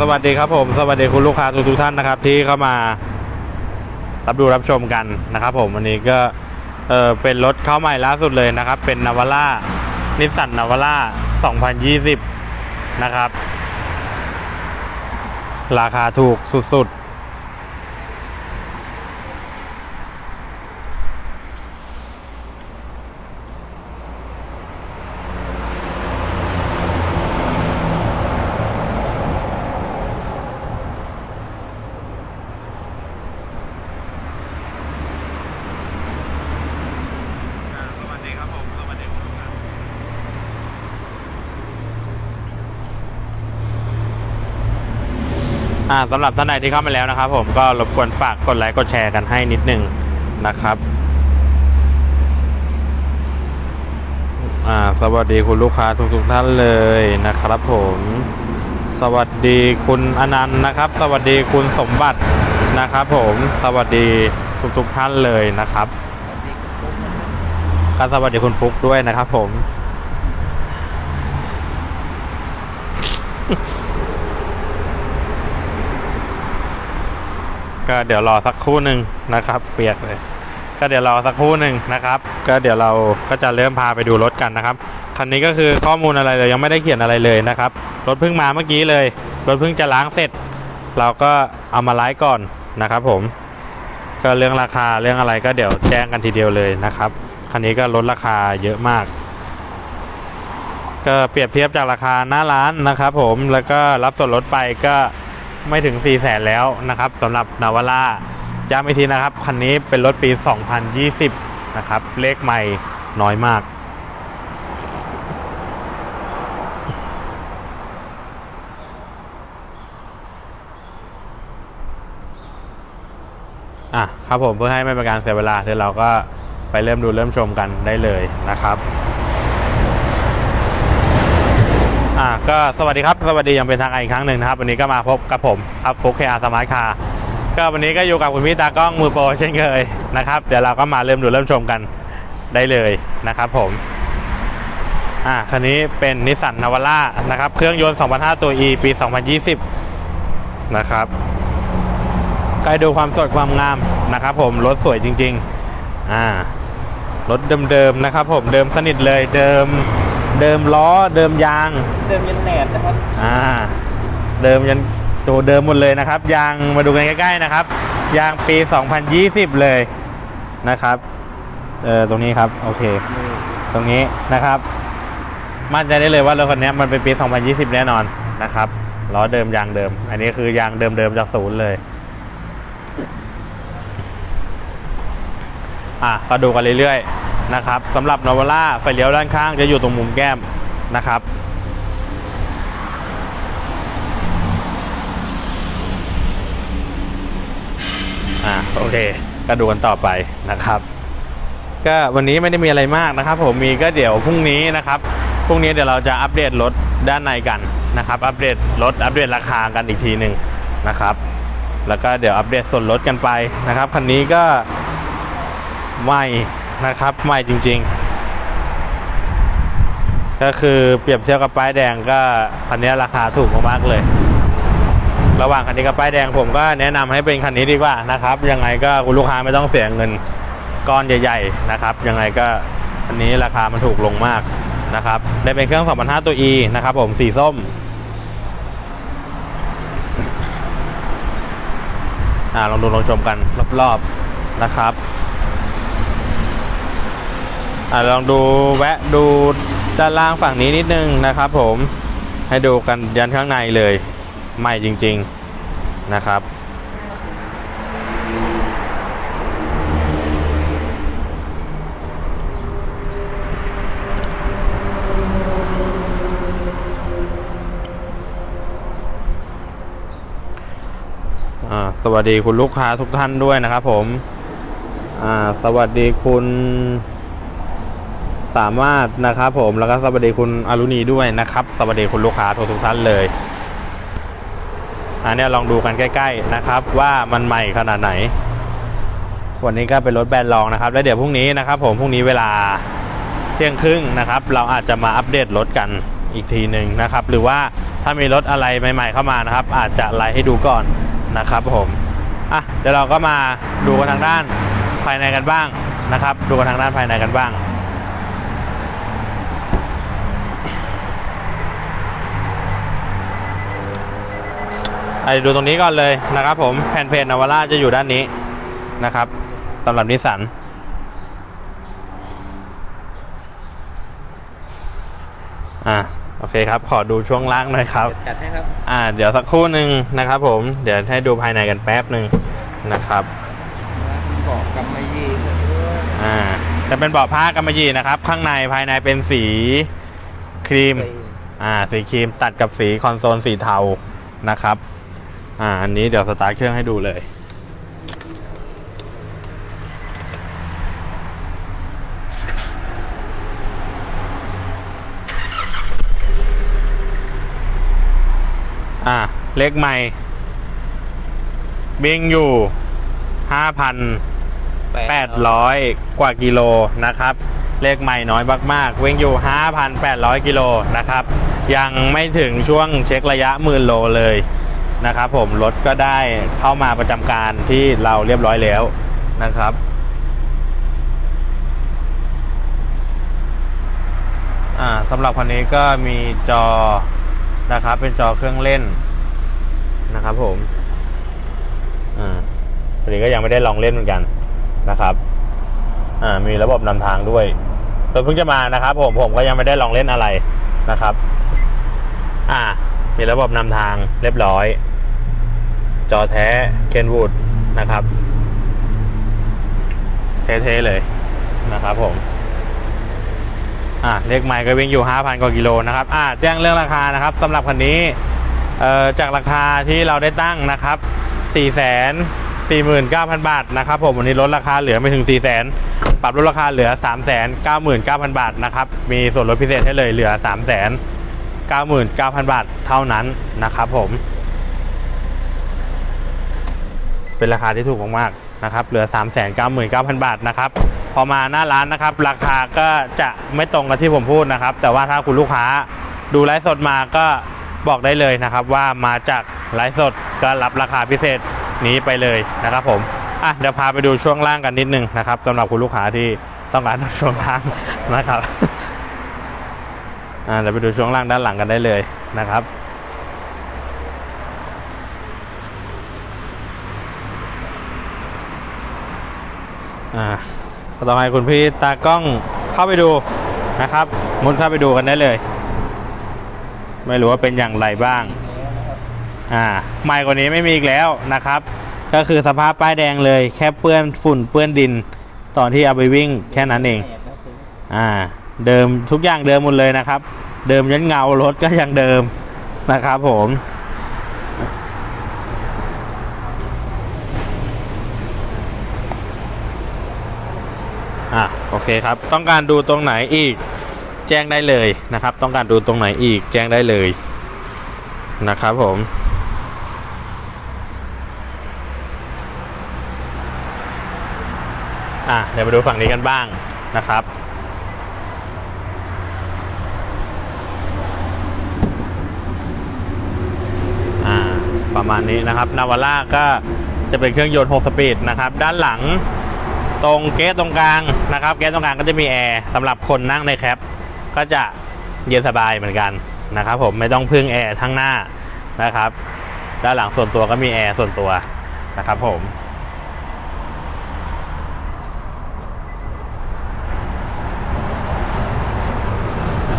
สวัสดีครับผม สวัสดีคุณลูกค้าทุกทุกๆท่านนะครับ ที่เข้ามารับดูรับชมกันนะครับ ผมวันนี้ก็เออเป็นรถเข้าใหม่ล่าสุดเลยนะครับ เป็นนาวาร่านิสสันนาวาร่า2020 นะครับ ราคาถูกสุดๆ สวัสดีครับผม สวัสดีคุณลูกค้า อ่าสำหรับท่านใดที่เข้ามาแล้วนะครับ ผมก็รบกวนฝากกดไลค์กดแชร์กันให้นิดนึงนะครับอ่าสวัสดีคุณลูกค้าทุกทุกๆท่านเลยนะครับ ผม สวัสดีคุณอนันต์นะครับ สวัสดีคุณสมบัตินะครับ ผมสวัสดีทุกๆท่านเลยนะครับก็สวัสดีคุณฟุกด้วยนะครับ ผม ก็เดี๋ยวรอสักครู่หนึ่งนะครับ เปียกเลย ก็เดี๋ยวรอสักครู่หนึ่งนะครับ ก็เดี๋ยวเราก็จะเริ่มพาไปดูรถกันนะครับคันนี้ก็คือข้อมูลอะไรเลยยังไม่ได้เขียนอะไรเลยนะครับรถเพิ่งมาเมื่อกี้เลยรถเพิ่งจะล้างเสร็จ เราก็เอามาไลฟ์ก่อนนะครับ ผม ก็เรื่องราคาเรื่องอะไรก็เดี๋ยวแจ้งกันทีเดียวเลยนะครับคันนี้ก็ลดราคาเยอะมาก ก็เปรียบเทียบจากราคาหน้าร้านนะครับ ผมแล้วก็รับส่วนลดไปก็ ไม่ถึง 4 0 0แสนแล้วนะครับสำหรับนาวาร่าย้ำอีกทีนะครับ คันนี้เป็นรถปี 2020 นะครับ เลขใหม่น้อยมาก อะครับผมเพื่อให้ไม่เป็นการเสียเวลาเดี๋ยวเราก็ไปเริ่มดูเริ่มชมกันได้เลยนะครับ อะ ก็สวัสดีครับ สวัสดีย่างเป็นทางการอีกครั้งหนึ่งนะครับ วันนี้ก็มาพบกับผมครับฟุกเคอาสมาร์ทคาร์ก็วันนี้ก็อยู่กับคุณพี่ตากล้องมือโปรเช่นเคยนะครับ เดี๋ยวเราก็มาเริ่มดูเริ่มชมกันได้เลยนะครับผมอะคันนี้เป็นนิสสันนาวาร่านะครับ เครื่องยนต์2,500ตัว E ปี 2020 นะครับใกล้ดูความสดความงามนะครับผมรถสวยจริง ๆ อ่ารถเดิมๆนะครับผมเดิมสนิทเลยเดิม เดิมล้อเดิมยาง เดิมยันแหนบนะครับอ่า เดิมยันตัวเดิมหมดเลยนะครับ ยางมาดูกันใกล้ๆนะครับ ยางปี 2020 เลยนะครับเออตรงนี้ครับโอเค ตรงนี้นะครับ มั่นใจได้เลยว่ารถคันนี้มันเป็นปี 2020 แน่นอนนะครับล้อเดิมยางเดิม อันนี้คือยางเดิมๆจากศูนย์เลยอะก็ดูกันเรื่อยๆ นะครับสำหรับนวาร่าไฟเลี้ยวด้านข้างจะอยู่ตรงมุมแก้มนะครับ อะโอเคก็ดูกันต่อไปนะครับ ก็วันนี้ไม่ได้มีอะไรมากนะครับ ผมมีก็เดี๋ยวพรุ่งนี้นะครับพรุ่งนี้เดี๋ยวเราจะอัปเดตรถด้านในกันนะครับ อัปเดตรถอัปเดตราคากันอีกทีหนึ่งนะครับ แล้วก็เดี๋ยวอัปเดตส่วนลดกันไปนะครับคันนี้ก็ใหม่ นะครับ ใหม่จริง ๆ ก็คือเปรียบเทียบกับป้ายแดงก็คันนี้ราคาถูกมากๆเลย ระหว่างคันนี้กับป้ายแดงผมก็แนะนำให้เป็นคันนี้ดีกว่านะครับยังไงก็คุณลูกค้าไม่ต้องเสียเงินก้อนใหญ่ๆนะครับยังไงก็อันนี้ราคามันถูกลงมากนะครับได้เป็นเครื่อง2,500ตัว E นะครับผมสีส้มอ่าลองดูลองชมกันรอบๆนะครับ อ่าลองดูแวะดูด้านล่างฝั่งนี้นิดนึงนะครับ ผมให้ดูกันยันข้างในเลยใหม่จริง ๆนะครับอ่าสวัสดีคุณลูกค้าทุกท่านด้วยนะครับผมอ่าสวัสดีคุณ สามารถนะครับผมแล้วก็สวัสดีคุณอรุณีด้วยนะครับ สวัสดีคุณลูกค้าทุกทุกท่านเลยอันนี้ลองดูกันใกล้ ๆนะครับ ว่ามันใหม่ขนาดไหน วันนี้ก็เป็นรถแบรนด์ลองนะครับ แล้วเดี๋ยวพรุ่งนี้นะครับ ผมพรุ่งนี้เวลาเที่ยงครึ่งนะครับ เราอาจจะมาอัปเดตรถกันอีกทีหนึ่งนะครับ หรือว่าถ้ามีรถอะไรใหม่ ๆ เข้ามานะครับ อาจจะไลฟ์ให้ดูก่อนนะครับ ผมอะเดี๋ยวเราก็มาดูกันทางด้านภายในกันบ้างนะครับ ดูกันทางด้านภายในกันบ้าง ไอ้ดูตรงนี้ก่อนเลยนะครับผมแผ่นเพจนาวาร่าจะอยู่ด้านนี้นะครับสำหรับนิสสันอะโอเคครับ ขอดูช่วงล่างหน่อยครับจัดให้ครับอ่าเดี๋ยวสักครู่หนึ่งนะครับ ผมเดี๋ยวให้ดูภายในกันแป๊บหนึ่งนะครับบอกกำมะหยี่ด้วยอ่าจะเป็นเบาะผ้ากำมะหยี่นะครับ ข้างในภายในเป็นสีครีม อ่า สีครีมตัดกับสีคอนโซลสีเทานะครับ อ่า อันนี้เดี๋ยวสตาร์ทเครื่องให้ดูเลยอ่าเลขใหม่บิงอยู่ 5,800 กว่ากิโลนะครับ เลขใหม่น้อยมากๆวิ่งอยู่ 5,800 กิโลนะครับ ยังไม่ถึงช่วงเช็คระยะหมื่นโลเลย นะครับผมรถก็ได้เข้ามาประจำการที่เราเรียบร้อยแล้วนะครับ อ่าสำหรับคันนี้ก็มีจอนะครับ เป็นจอเครื่องเล่นนะครับผม อ่าคันนี้ก็ยังไม่ได้ลองเล่นเหมือนกันนะครับ อ่า มีระบบนำทางด้วยรถเพิ่งจะมานะครับ ผมผมก็ยังไม่ได้ลองเล่นอะไรนะครับ อ่า มีระบบนำทางเรียบร้อย จอแท้เคนวูดนะครับ เท่ๆเลยนะครับผม อ่าเลขไมล์ก็วิ่งอยู่ 5,000 กว่ากิโลนะครับ อ่าแจ้งเรื่องราคานะครับสำหรับคันนี้เอ่อจากราคาที่เราได้ตั้งนะครับ 4 4 9 0 0 0 บาทนะครับผมวันนี้ลดราคาเหลือไม่ถึง 4 0 0 0 0 0 ปรับลดราคาเหลือ 3 9 9 0 0 0 บาทนะครับ มีส่วนลดพิเศษให้เลยเหลือ3 9 9 0 0 99,000 บาทเท่านั้นนะครับผม เป็นราคาที่ถูกมากๆนะครับ เหลือ 3 9 9 0 0 0 บาทนะครับ พอมาหน้าร้านนะครับ ราคาก็จะไม่ตรงกับที่ผมพูดนะครับ แต่ว่าถ้าคุณลูกค้าดูไลฟ์สดมาก็บอกได้เลยนะครับว่ามาจากไลฟ์สดก็รับราคาพิเศษนี้ไปเลยนะครับผมอะเดี๋ยวพาไปดูช่วงล่างกันนิดนึงนะครับสำหรับคุณลูกค้าที่ต้องการช่วงล่างนะครับ เดี๋ยวไปดูช่วงล่างด้านหลังกันได้เลยนะครับอ่าก็ต้องให้คุณพี่ตากล้องเข้าไปดูนะครับมุดเข้าไปดูกันได้เลย ไม่รู้ว่าเป็นอย่างไรบ้างอ่าใหม่กว่านี้ไม่มีอีกแล้วนะครับ ก็คือสภาพป้ายแดงเลย แค่เปื้อนฝุ่นเปื้อนดิน ตอนที่เอาไปวิ่งแค่นั้นเองอ่า เดิมทุกอย่างเดิมหมดเลยนะครับ เดิมยันเงารถก็ยังเดิมนะครับผมอะโอเคครับ ต้องการดูตรงไหนอีกแจ้งได้เลยนะครับ ต้องการดูตรงไหนอีกแจ้งได้เลยนะครับผมอะเดี๋ยวมาดูฝั่งนี้กันบ้างนะครับ อ่า ประมาณนี้นะครับนาวาร่าก็จะเป็นเครื่องยนต์ 6 สปีดนะครับ ด้านหลังตรงเกสตรงกลางนะครับ เกสตรงกลางก็จะมีแอร์สำหรับคนนั่งในแคปก็จะเย็นสบายเหมือนกันนะครับ ผมไม่ต้องพึ่งแอร์ทั้งหน้านะครับ ด้านหลังส่วนตัวก็มีแอร์ส่วนตัวนะครับผม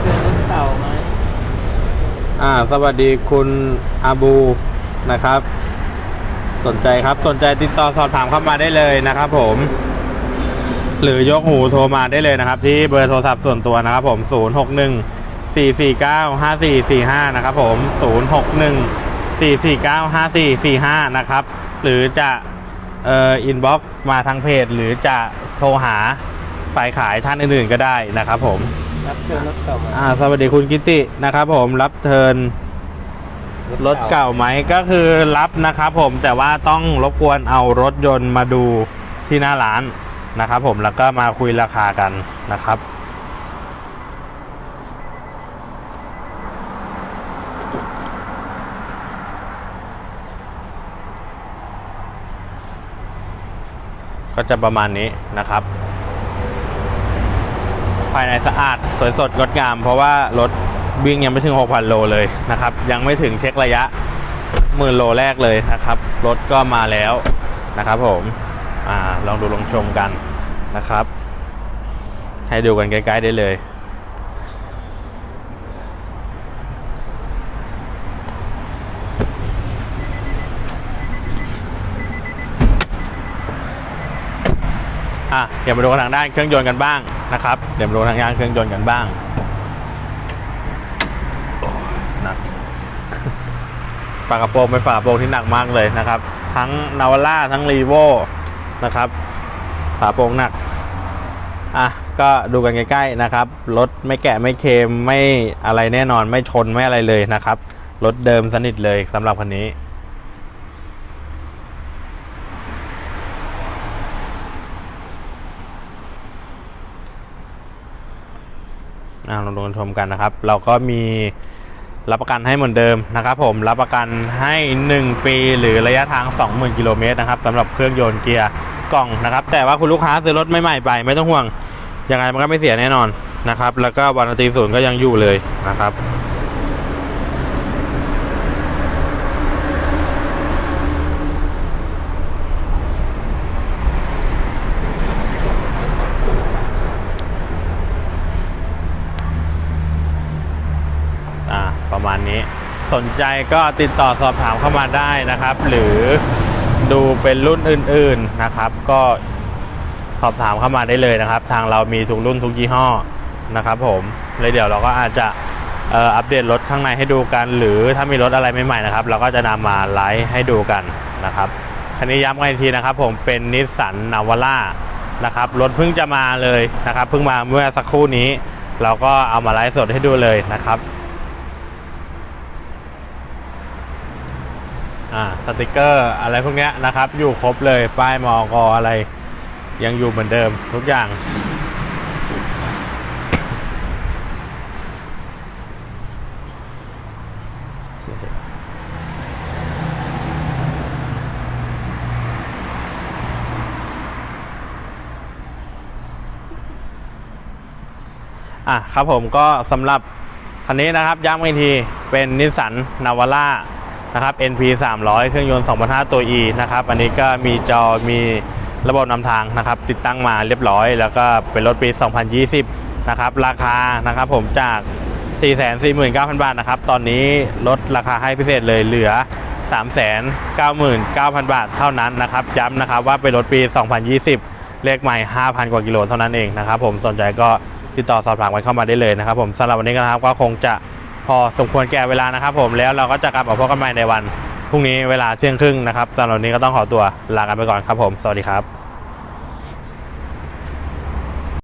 เครื่องเก่าไหมอ่า สวัสดีคุณอาบู นะครับ สนใจครับสนใจติดต่อสอบถามเข้ามาได้เลยนะครับ ผม หรือยกหูโทรมาได้เลยนะครับ ที่เบอร์โทรศัพท์ส่วนตัวนะครับ ผม 0 6 1 4 4 9 5 4 4 5 นะครับผม 0 6 1 4 4 9 5 4 4 5 นะครับ หรือจะเอ่ออินบ็อกมาทางเพจ หรือจะโทรหาฝ่ายขายท่านอื่นๆก็ได้นะครับผม รับเชิญรถเก่าไหมอ่าสวัสดีคุณกิตินะครับผมรับเทิร์น รถเก่าไหมก็คือรับนะครับผมแต่ว่าต้องรบกวนเอารถยนต์มาดูที่หน้าร้านนะครับผมแล้วก็มาคุยราคากันนะครับก็จะประมาณนี้นะครับ ภายในสะอาดสวยสดงดงาม เพราะว่ารถ วิ่งยังไม่ถึง 6,000 โลเลยนะครับ ยังไม่ถึงเช็คระยะหมื่นโลแรกเลยนะครับ รถก็มาแล้วนะครับผมอาลองดูลองชมกันนะครับ ให้ดูกันใกล้ๆได้เลยอะเดี๋ยวมาดูกันทางด้านเครื่องยนต์กันบ้างนะครับ เดี๋ยวมาดูทางด้านเครื่องยนต์กันบ้างโอ้ย หนักฝากระโปรงเป็นฝากระโปรงที่หนักมากเลยนะครับ ทั้งนาวาร่าทั้งรีโวนะครับฝากระโปรงหนักอะก็ดูกันใกล้ๆนะครับรถไม่แกะไม่เค็มไม่อะไรแน่นอนไม่ชนไม่อะไรเลยนะครับรถเดิมสนิทเลยสำหรับคันนี้อ่าลองดูกันชมกันนะครับ เราก็มี รับประกันให้เหมือนเดิมนะครับผมรับประกันให้ 1 ปีหรือระยะทาง 20,000กิโลเมตรนะครับสำหรับเครื่องยนต์เกียร์กล่องนะครับ แต่ว่าคุณลูกค้าซื้อรถไม่ใหม่ไปไม่ต้องห่วงยังไงมันก็ไม่เสียแน่นอนนะครับ แล้วก็วารันตีศูนย์ก็ยังอยู่เลยนะครับ อ่าประมา ณนี้ สนใจก็ติดต่อสอบถามเข้ามาได้นะครับ หรือดูเป็นรุ่นอื่นๆนะครับ ก็สอบถามเข้ามาได้เลยนะครับ ทางเรามีทุกรุ่นทุกยี่ห้อนะครับผมเลยเดี๋ยวเราก็อาจจะอัปเดตรถข้างในให้ดูกัน หรือถ้ามีรถอะไรใหม่ๆนะครับ เราก็จะนำมาไลฟ์ให้ดูกันนะครับคันนี้ย้ำกันอีกทีนะครับ ผมเป็นนิสสันนาวาร่านะครับรถเพิ่งจะมาเลยนะครับ เพิ่งมาเมื่อสักครู่นี้ เราก็เอามาไลฟ์สดให้ดูเลยนะครับ อ่าสติกเกอร์อะไรพวกเนี้ยนะครับ อยู่ครบเลยป้ายมอกออะไร ยังอยู่เหมือนเดิมทุกอย่างอะครับผมก็สำหรับคันนี้นะครับย้ำอีกทีเป็นนิสสันนาวาร่า นะครับ NP 300 เครื่องยนต์ 2.5 ตัว E นะครับ อันนี้ก็มีจอมีระบบนำทางนะครับ ติดตั้งมาเรียบร้อย แล้วก็เป็นรถปี 2020 นะครับ ราคานะครับผมจาก 449,000 บาทนะครับ ตอนนี้ลดราคาให้พิเศษเลยเหลือ 399,000 บาทเท่านั้นนะครับ ย้ำนะครับว่าเป็นรถปี 2020 เลขใหม่ 5,000 กว่ากิโลเท่านั้นเองนะครับผมสนใจก็ติดต่อสอบถามกันเข้ามาได้เลยนะครับผมสำหรับวันนี้นะครับก็คงจะ พอสมควรแก่เวลานะครับผมแล้วเราก็จะกลับมาพบกันใหม่ในวันพรุ่งนี้เวลาเที่ยงครึ่งนะครับสำหรับวันนี้ก็ต้องขอตัวลากันไปก่อนครับผม สวัสดีครับ